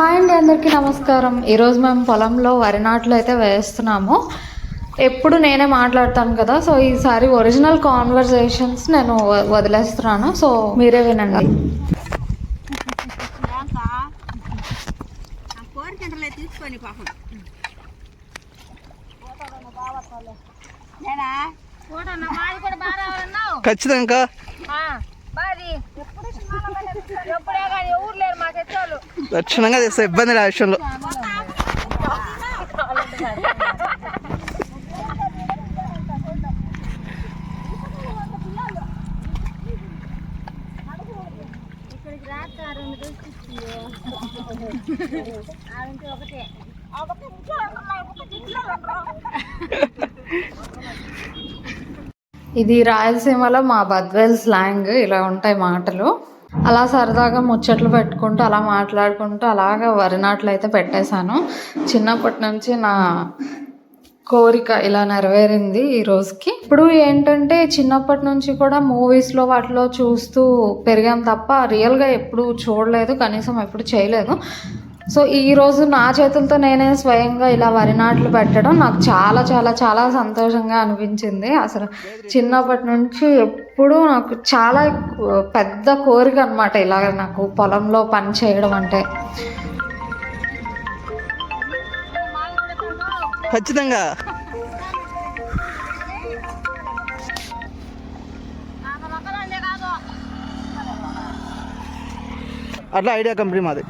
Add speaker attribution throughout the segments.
Speaker 1: Hi అండి అందరికీ నమస్కారం. ఈరోజు మేము పొలంలో వరి నాట్లు అయితే వేస్తున్నాము. ఎప్పుడు నేనే మాట్లాడతాను కదా సో ఈసారి ఒరిజినల్ కాన్వర్జేషన్స్ నేను వ- వదిలేస్తున్నాను. సో మీరే వినండి.
Speaker 2: ఏంకా ఆ కోరికంటలే తీసుకొని పాపం నేనా చూడన్న మాది కూడా బాగా రావాలన్నావు
Speaker 3: ఖచ్చితంగా
Speaker 2: బాది ఎప్పుడే కానీ ఎవరు లేరు మాకు తెచ్చాలు
Speaker 3: లక్షణంగా తెస్తా ఇబ్బంది లేదు ఆ విషయంలో.
Speaker 1: ఇది రాయలసీమలో మా బద్వేల్ స్లాంగ్ ఇలా ఉంటాయి మాటలు. అలా సరదాగా ముచ్చట్లు పెట్టుకుంటూ అలా మాట్లాడుకుంటూ అలాగా వరి నాట్లు అయితే పెట్టేశాను. చిన్నప్పటి నుంచి నా కోరిక ఇలా నెరవేరింది ఈ రోజుకి. ఇప్పుడు ఏంటంటే చిన్నప్పటి నుంచి కూడా మూవీస్లో వాటిలో చూస్తూ పెరిగాం తప్ప రియల్గా ఎప్పుడు చూడలేదు కనీసం ఎప్పుడు చేయలేదు. సో ఈరోజు నా చేతులతో నేనే స్వయంగా ఇలా వరి నాట్లు పెట్టడం నాకు చాలా చాలా చాలా సంతోషంగా అనిపించింది. అసలు చిన్నప్పటి నుంచి ఎప్పుడూ నాకు చాలా పెద్ద కోరిక అనమాట ఇలాగ నాకు పొలంలో పని చేయడం అంటే.
Speaker 3: ఖచ్చితంగా. అట్లా ఐడియా కంపెనీ మాది.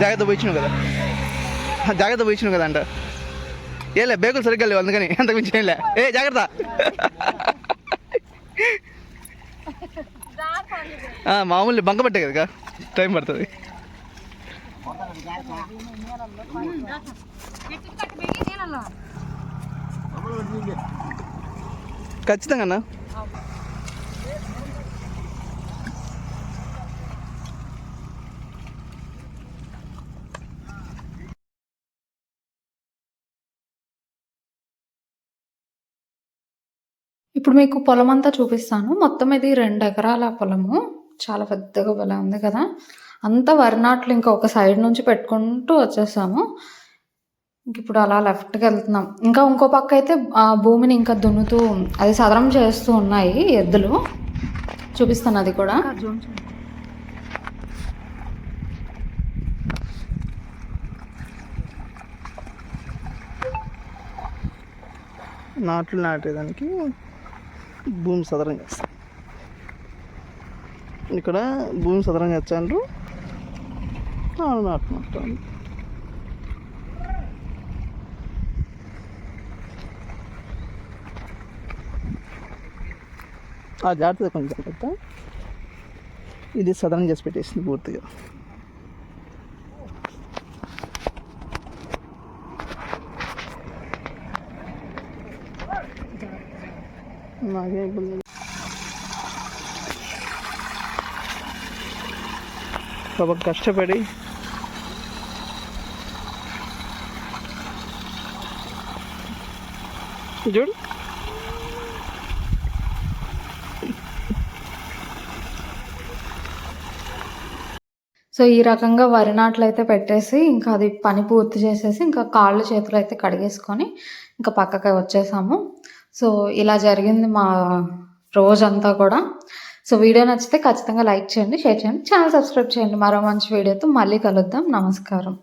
Speaker 3: జాగ్రత్త పోయించినావు కదా. జాగ్రత్త పోయించినావు కదా అంట. ఏలే బేగులు సరిగ్గా లేవు అందుకని అంతకు మించి లే. ఏ జాగ్రత్త. మామూలు బంక పట్టే కదా టైం పడుతుంది. ఖచ్చితంగా
Speaker 1: ఇప్పుడు మీకు పొలం అంతా చూపిస్తాను. మొత్తం ఇది రెండు ఎకరాల పొలము. చాలా పెద్దగా భలే ఉంది కదా. అంతా వరి నాట్లు ఇంకా ఒక సైడ్ నుంచి పెట్టుకుంటూ వచ్చేసాము. ఇంక ఇప్పుడు అలా లెఫ్ట్కి వెళ్తున్నాం. ఇంకా ఇంకో పక్క అయితే ఆ భూమిని ఇంకా దున్నుతూ అది సదరం చేస్తూ ఉన్నాయి ఎద్దులు. చూపిస్తాను అది కూడా.
Speaker 3: నాట్లు నాటేదానికి భూమి సదరం చేస్తాం ఇక్కడ భూమి సదరం చేస్తాండ్రు నాడు నాటుకుంటాను ఆ జాగ్రత్త కొంచెం జాగ్రత్త. ఇది సదరం చేసి పెట్టేసింది పూర్తిగా. నాకేం ఇబ్బంది పాపం కష్టపడి చూడు.
Speaker 1: సో ఈ రకంగా వరి నాట్లు అయితే పెట్టేసి ఇంకా అది పని పూర్తి చేసేసి ఇంకా కాళ్ళు చేతులు అయితే కడిగేసుకొని ఇంకా పక్కకి వచ్చేసాము. సో ఇలా జరిగింది మా రోజంతా కూడా. సో వీడియో నచ్చితే ఖచ్చితంగా లైక్ చేయండి షేర్ చేయండి ఛానల్ సబ్స్క్రైబ్ చేయండి. మరో మంచి వీడియోతో మళ్ళీ కలుద్దాం. నమస్కారం.